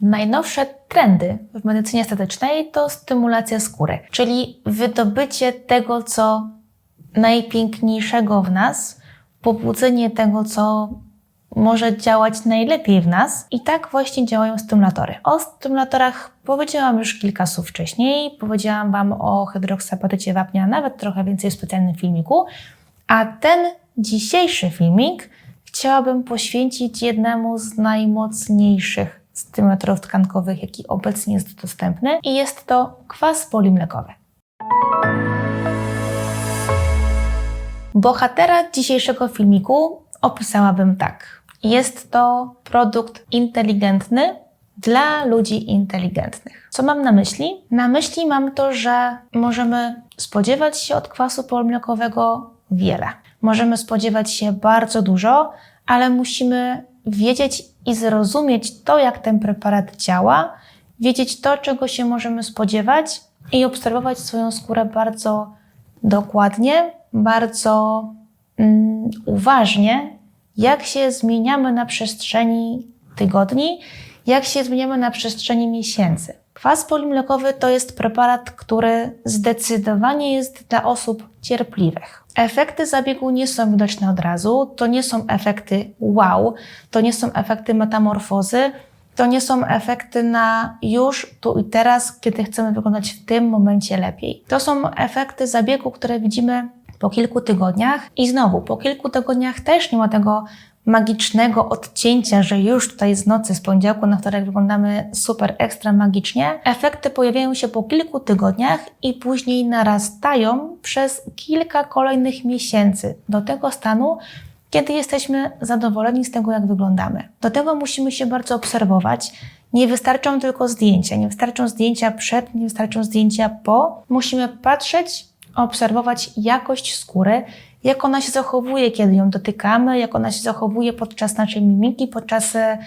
Najnowsze trendy w medycynie estetycznej to stymulacja skóry, czyli wydobycie tego, co najpiękniejszego w nas, pobudzenie tego, co może działać najlepiej w nas. I tak właśnie działają stymulatory. O stymulatorach powiedziałam już kilka słów wcześniej. Powiedziałam Wam o hydroksapatycie wapnia, nawet trochę więcej w specjalnym filmiku. A ten dzisiejszy filmik chciałabym poświęcić jednemu z najmocniejszych stymulatorów tkankowych, jaki obecnie jest dostępny i jest to kwas polimlekowy. Bohatera dzisiejszego filmiku opisałabym tak. Jest to produkt inteligentny dla ludzi inteligentnych. Co mam na myśli? Na myśli mam to, że możemy spodziewać się od kwasu polimlekowego wiele. Możemy spodziewać się bardzo dużo, ale musimy wiedzieć i zrozumieć to, jak ten preparat działa, wiedzieć to, czego się możemy spodziewać i obserwować swoją skórę bardzo dokładnie, bardzo mm, uważnie, jak się zmieniamy na przestrzeni tygodni, jak się zmieniamy na przestrzeni miesięcy. Kwas polimlekowy to jest preparat, który zdecydowanie jest dla osób cierpliwych. Efekty zabiegu nie są widoczne od razu, to nie są efekty wow, to nie są efekty metamorfozy, to nie są efekty na już, tu i teraz, kiedy chcemy wyglądać w tym momencie lepiej. To są efekty zabiegu, które widzimy po kilku tygodniach. I znowu po kilku tygodniach też nie ma tego magicznego odcięcia, że już tutaj z nocy, z poniedziałku na wtorek wyglądamy super ekstra magicznie. Efekty pojawiają się po kilku tygodniach i później narastają przez kilka kolejnych miesięcy do tego stanu, kiedy jesteśmy zadowoleni z tego, jak wyglądamy. Do tego musimy się bardzo obserwować. Nie wystarczą tylko zdjęcia, nie wystarczą zdjęcia przed, nie wystarczą zdjęcia po. Musimy patrzeć, obserwować jakość skóry, jak ona się zachowuje, kiedy ją dotykamy, jak ona się zachowuje podczas naszej mimiki, podczas e,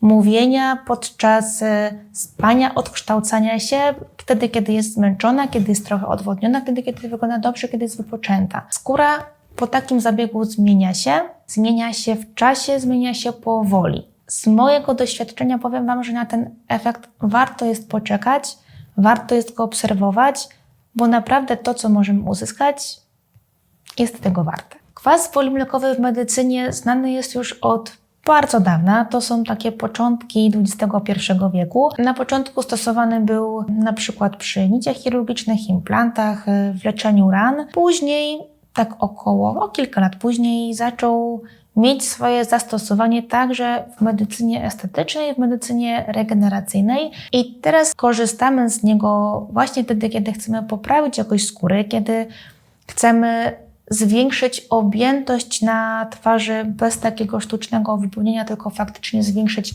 mówienia, podczas e, spania, odkształcania się, wtedy, kiedy jest zmęczona, kiedy jest trochę odwodniona, wtedy, kiedy wygląda dobrze, kiedy jest wypoczęta. Skóra po takim zabiegu zmienia się, zmienia się w czasie, zmienia się powoli. Z mojego doświadczenia powiem Wam, że na ten efekt warto jest poczekać, warto jest go obserwować, bo naprawdę to, co możemy uzyskać, jest tego warte. Kwas polimlekowy w medycynie znany jest już od bardzo dawna. To są takie początki XXI wieku. Na początku stosowany był na przykład przy niciach chirurgicznych, implantach, w leczeniu ran. Później, tak około, o kilka lat później, zaczął mieć swoje zastosowanie także w medycynie estetycznej, w medycynie regeneracyjnej. I teraz korzystamy z niego właśnie wtedy, kiedy chcemy poprawić jakość skóry, kiedy chcemy zwiększyć objętość na twarzy bez takiego sztucznego wypełnienia, tylko faktycznie zwiększyć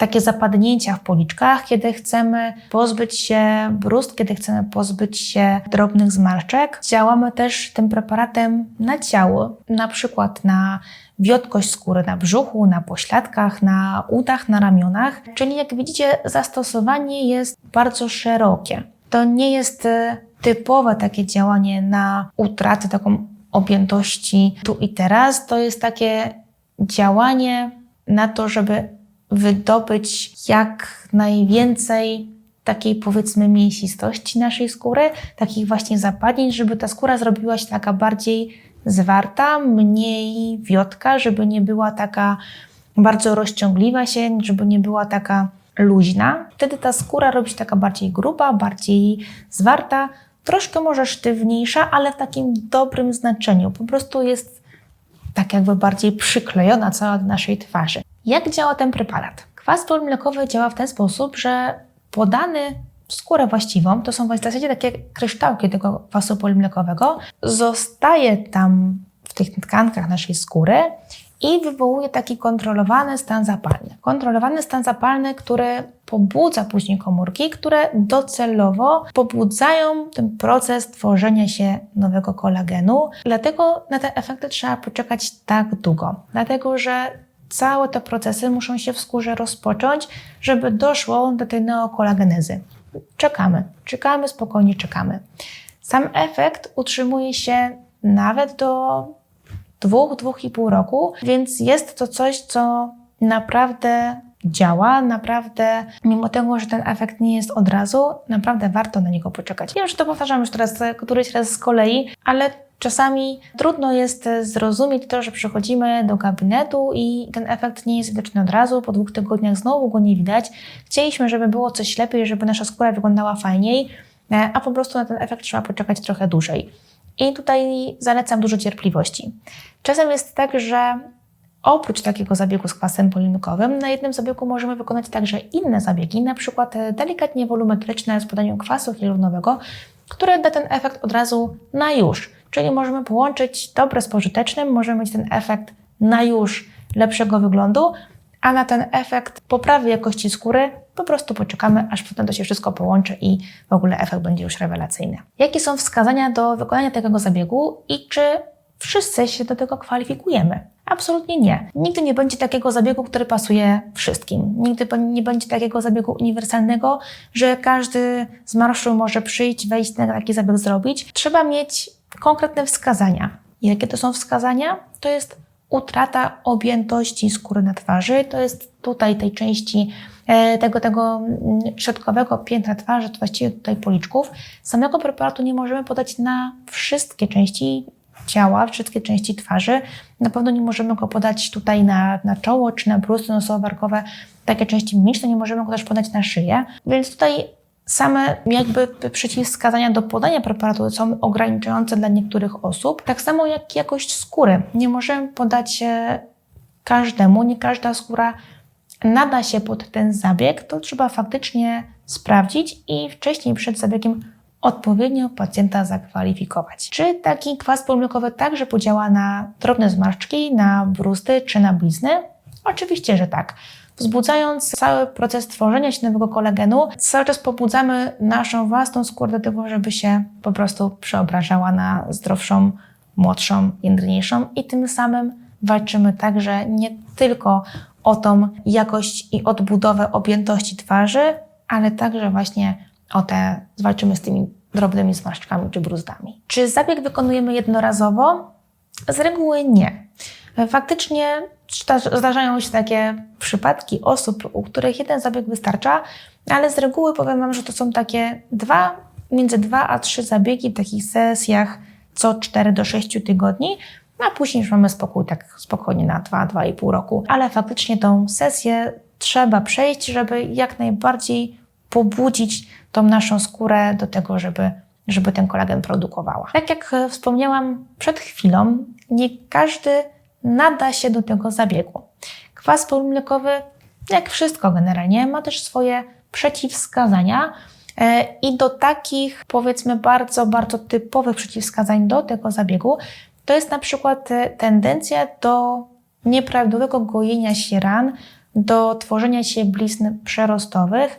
takie zapadnięcia w policzkach, kiedy chcemy pozbyć się brust, kiedy chcemy pozbyć się drobnych zmarszczek. Działamy też tym preparatem na ciało, na przykład na wiotkość skóry na brzuchu, na pośladkach, na udach, na ramionach. Czyli jak widzicie, zastosowanie jest bardzo szerokie. To nie jest e, typowe takie działanie na utratę, taką objętości tu i teraz. To jest takie działanie na to, żeby wydobyć jak najwięcej takiej powiedzmy mięsistości naszej skóry, takich właśnie zapadnień, żeby ta skóra zrobiła się taka bardziej zwarta, mniej wiotka, żeby nie była taka bardzo rozciągliwa się, żeby nie była taka luźna. Wtedy ta skóra robi się taka bardziej gruba, bardziej zwarta, troszkę może sztywniejsza, ale w takim dobrym znaczeniu. Po prostu jest tak jakby bardziej przyklejona cała do naszej twarzy. Jak działa ten preparat? Kwas polimlekowy działa w ten sposób, że podany w skórę właściwą, to są w zasadzie takie kryształki tego kwasu polimlekowego, zostaje tam w tych tkankach naszej skóry i wywołuje taki kontrolowany stan zapalny. Kontrolowany stan zapalny, który pobudza później komórki, które docelowo pobudzają ten proces tworzenia się nowego kolagenu. Dlatego na te efekty trzeba poczekać tak długo. Dlatego, że całe te procesy muszą się w skórze rozpocząć, żeby doszło do tej neokolagenezy. Czekamy, czekamy, spokojnie czekamy. Sam efekt utrzymuje się nawet do dwóch, dwóch i pół roku, więc jest to coś, co naprawdę działa. Naprawdę, mimo tego, że ten efekt nie jest od razu, naprawdę warto na niego poczekać. Wiem, że to powtarzam już teraz któryś raz z kolei, ale czasami trudno jest e, zrozumieć to, że przychodzimy do gabinetu i ten efekt nie jest widoczny od razu, po dwóch tygodniach znowu go nie widać. Chcieliśmy, żeby było coś lepiej, żeby nasza skóra wyglądała fajniej, e, a po prostu na ten efekt trzeba poczekać trochę dłużej. I tutaj zalecam dużo cierpliwości. Czasem jest tak, że Oprócz takiego zabiegu z kwasem polimikowym, na jednym zabiegu możemy wykonać także inne zabiegi, na przykład e, delikatnie wolumetryczne z podaniem kwasu hialuronowego, które da ten efekt od razu na już. Czyli możemy połączyć dobre z pożytecznym, możemy mieć ten efekt na już lepszego wyglądu, a na ten efekt poprawy jakości skóry po prostu poczekamy, aż potem to się wszystko połączy i w ogóle efekt będzie już rewelacyjny. Jakie są wskazania do wykonania takiego zabiegu i czy wszyscy się do tego kwalifikujemy? Absolutnie nie. Nigdy nie będzie takiego zabiegu, który pasuje wszystkim. Nigdy nie będzie takiego zabiegu uniwersalnego, że każdy z marszu może przyjść, wejść na taki zabieg zrobić. Trzeba mieć konkretne wskazania. Jakie to są wskazania? To jest utrata objętości skóry na twarzy. To jest tutaj tej części e, tego, tego mm, środkowego piętra twarzy, to właściwie tutaj policzków. Samego preparatu nie możemy podać na wszystkie części ciała, wszystkie części twarzy. Na pewno nie możemy go podać tutaj na, na czoło czy na brusty nosowo-warkowe, takie części mimiczne, nie możemy go też podać na szyję. Więc tutaj same jakby przeciwwskazania do podania preparatu są ograniczające dla niektórych osób, tak samo jak jakość skóry. Nie możemy podać każdemu, nie każda skóra nada się pod ten zabieg, to trzeba faktycznie sprawdzić i wcześniej przed zabiegiem odpowiednio pacjenta zakwalifikować. Czy taki kwas pomyłkowy także podziała na drobne zmarszczki, na brusty czy na blizny? Oczywiście, że tak. Wzbudzając cały proces tworzenia się nowego kolagenu, cały czas pobudzamy naszą własną skórę do tego, żeby się po prostu przeobrażała na zdrowszą, młodszą, jędrniejszą i tym samym walczymy także nie tylko o tą jakość i odbudowę objętości twarzy, ale także właśnie o te, zwalczymy z tymi drobnymi zmarszczkami czy bruzdami. Czy zabieg wykonujemy jednorazowo? Z reguły nie. Faktycznie zdarzają się takie przypadki osób, u których jeden zabieg wystarcza, ale z reguły powiem Wam, że to są takie dwa, między dwa a trzy zabiegi w takich sesjach co 4 do 6 tygodni, a później już mamy spokój tak spokojnie na 2-2,5 roku. Ale faktycznie tą sesję trzeba przejść, żeby jak najbardziej pobudzić tą naszą skórę do tego, żeby, żeby ten kolagen produkowała. Tak jak e, wspomniałam przed chwilą, nie każdy nada się do tego zabiegu. Kwas półmlekowy, jak wszystko generalnie, ma też swoje przeciwwskazania. E, I do takich, powiedzmy, bardzo, bardzo typowych przeciwwskazań do tego zabiegu, to jest na przykład e, tendencja do nieprawidłowego gojenia się ran, do tworzenia się blizn przerostowych,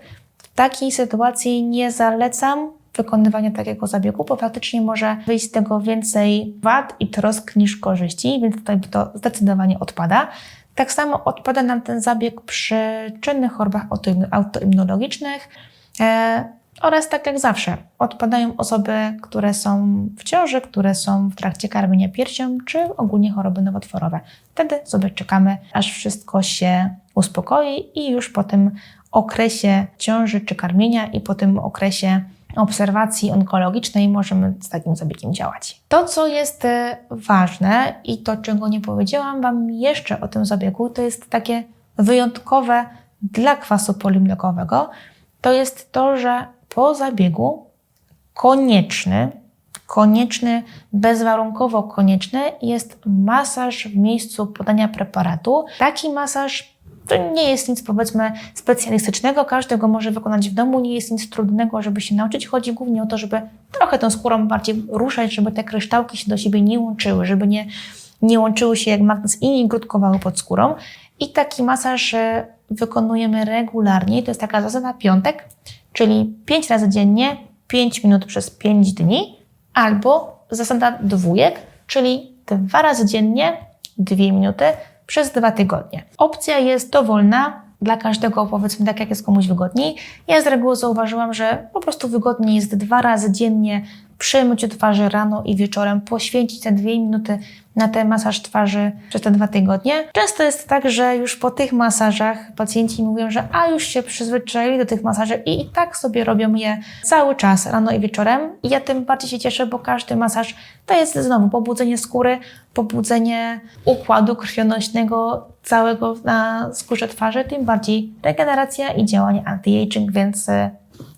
takiej sytuacji nie zalecam wykonywania takiego zabiegu, bo faktycznie może wyjść z tego więcej wad i trosk niż korzyści, więc tutaj to zdecydowanie odpada. Tak samo odpada nam ten zabieg przy czynnych chorobach autoimmunologicznych e, oraz tak jak zawsze odpadają osoby, które są w ciąży, które są w trakcie karmienia piersią, czy ogólnie choroby nowotworowe. Wtedy sobie czekamy, aż wszystko się uspokoi i już po tym okresie ciąży czy karmienia i po tym okresie obserwacji onkologicznej możemy z takim zabiegiem działać. To, co jest e, ważne i to, czego nie powiedziałam Wam jeszcze o tym zabiegu, to jest takie wyjątkowe dla kwasu polimlekowego, to jest to, że po zabiegu konieczny, konieczny, bezwarunkowo konieczny jest masaż w miejscu podania preparatu. Taki masaż to nie jest nic, powiedzmy, specjalistycznego, każdy go może wykonać w domu, nie jest nic trudnego, żeby się nauczyć. Chodzi głównie o to, żeby trochę tą skórą bardziej ruszać, żeby te kryształki się do siebie nie łączyły, żeby nie, nie łączyły się jak magnes i nie grudkowały pod skórą. I taki masaż e, wykonujemy regularnie. To jest taka zasada piątek, czyli 5 razy dziennie, 5 minut przez 5 dni, albo zasada dwójek, czyli dwa razy dziennie, 2 minuty przez dwa tygodnie. Opcja jest dowolna dla każdego, powiedzmy tak, jak jest komuś wygodniej. Ja z reguły zauważyłam, że po prostu wygodniej jest dwa razy dziennie przy twarzy rano i wieczorem poświęcić te dwie minuty na ten masaż twarzy przez te dwa tygodnie. Często jest tak, że już po tych masażach pacjenci mówią, że a już się przyzwyczaili do tych masaży i i tak sobie robią je cały czas rano i wieczorem. I ja tym bardziej się cieszę, bo każdy masaż to jest znowu pobudzenie skóry, pobudzenie układu krwionośnego całego na skórze twarzy, tym bardziej regeneracja i działanie anti-aging, więc y,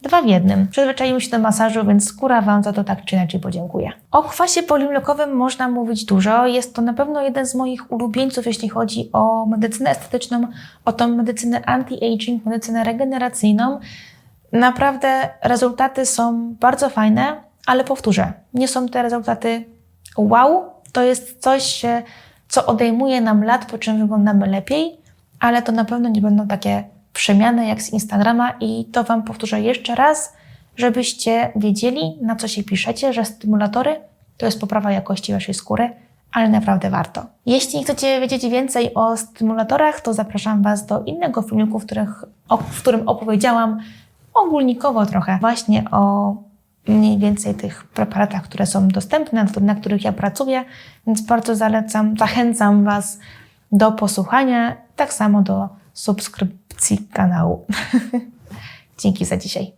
Dwa w jednym. Przyzwyczaiłem się do masażu, więc skóra Wam za to tak czy inaczej podziękuję. O kwasie polimlekowym można mówić dużo. Jest to na pewno jeden z moich ulubieńców, jeśli chodzi o medycynę estetyczną, o tą medycynę anti-aging, medycynę regeneracyjną. Naprawdę rezultaty są bardzo fajne, ale powtórzę, nie są te rezultaty wow. To jest coś, e, co odejmuje nam lat, po czym wyglądamy lepiej, ale to na pewno nie będą takie przemiany jak z Instagrama i to Wam powtórzę jeszcze raz, żebyście wiedzieli, na co się piszecie, że stymulatory to jest poprawa jakości Waszej skóry, ale naprawdę warto. Jeśli chcecie wiedzieć więcej o stymulatorach, to zapraszam Was do innego filmiku, w, których, w którym opowiedziałam ogólnikowo trochę właśnie o mniej więcej tych preparatach, które są dostępne, na których ja pracuję, więc bardzo zalecam, zachęcam Was do posłuchania, tak samo do kanału. Dzięki za dzisiaj.